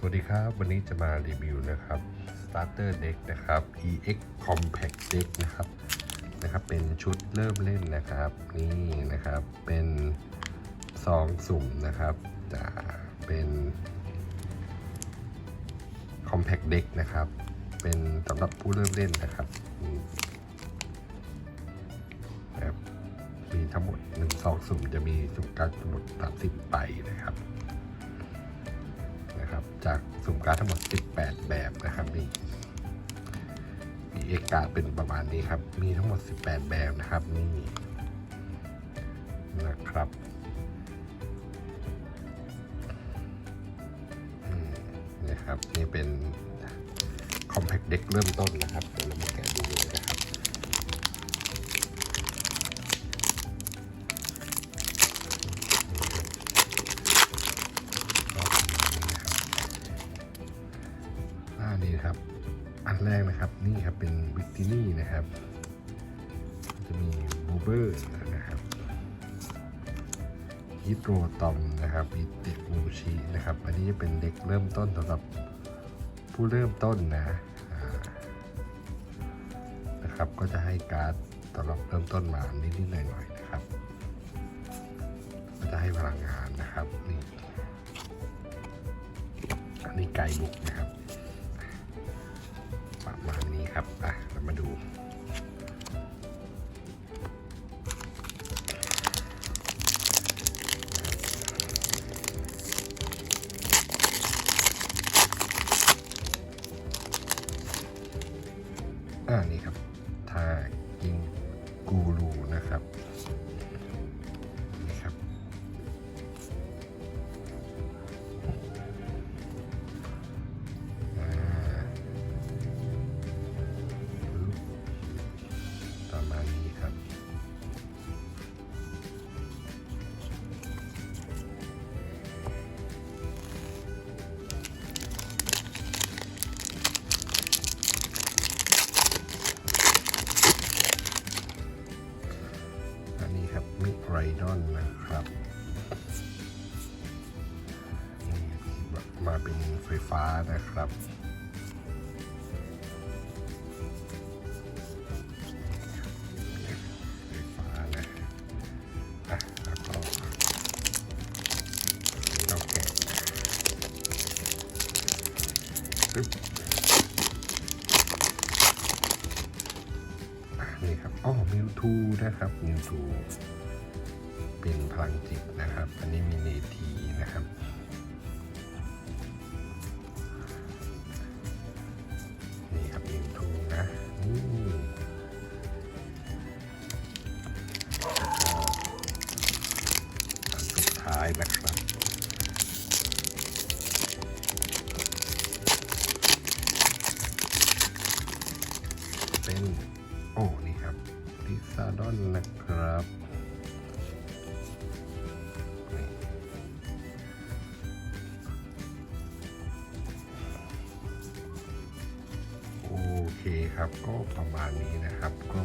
สวัสดีครับ วันนี้จะมารีวิวนะครับ starter deck นะครับ EX compact deck นะครับนะครับ เป็นชุดเริ่มเล่นนะครับ นี่นะครับเป็นซองสุ่มนะครับจะเป็น compact deck นะครับ เป็นสำหรับผู้เริ่มเล่นนะครับนะครับมีทั้งหมดหนึ่งซองสุ่มจะมีสุ่มการทั้งหมด30ใบนะครับ นะครับ จากสุ่มการ์ดทั้งหมด 18 แบบนะครับนี่มีเอกกาเป็นประมาณนี้ครับ มีทั้งหมด 18 แบบนะครับนี่นะครับนี่ครับ นี่เป็น compact deck เริ่มต้นนะครับเดี๋ยวเรามา นะครับ อันแรกนะครับนี่ครับเป็นวิตตินี่นะครับ จะมีบูเบอร์นะครับฮิโรตอมนะครับมีเด็กมูชินะครับ อันนี้จะเป็นเด็กเริ่มต้นสำหรับผู้เริ่มต้นนะนะครับ ก็จะให้การ์ดสำหรับเริ่มต้นมานิดๆหน่อยๆนะครับ ก็จะให้พลังงานนะครับนี่อันนี้ไก่บุกนะครับ นี้ครับอะเรามาดู อ่านี่ครับ ทากิงกูรูนะครับ มิไรดอนนะครับ มาเป็นไฟฟ้านะครับไฟฟ้าเราแกะปึ๊บอะนี่ครับอ๋อมิวทูนะครับมิวทู เป็นพลังจิตนะครับ อันนี้มีเนทีนะครับ นี่ครับมิวทูนะนี่นสุดท้ายนะครับเป็น โอ้ นี่ครับลิซาดอนนะครับ เคครับก็ประมาณนี้นะครับก็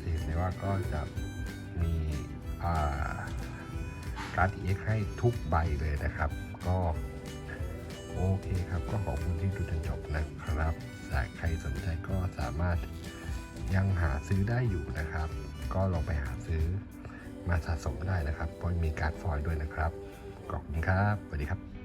จะเห็นได้ว่าก็จะมีการ์ด EX ให้ทุกใบเลยนะครับ ก็โอเคครับ ก็ขอบคุณที่ดูจนจบนะครับแต่ใครสนใจก็สามารถยังหาซื้อได้อยู่นะครับ ก็ลองไปหาซื้อมาสะสมได้นะครับเพราะมีการ์ดฟอยล์ด้วยนะครับขอบคุณครับสวัสดีครับ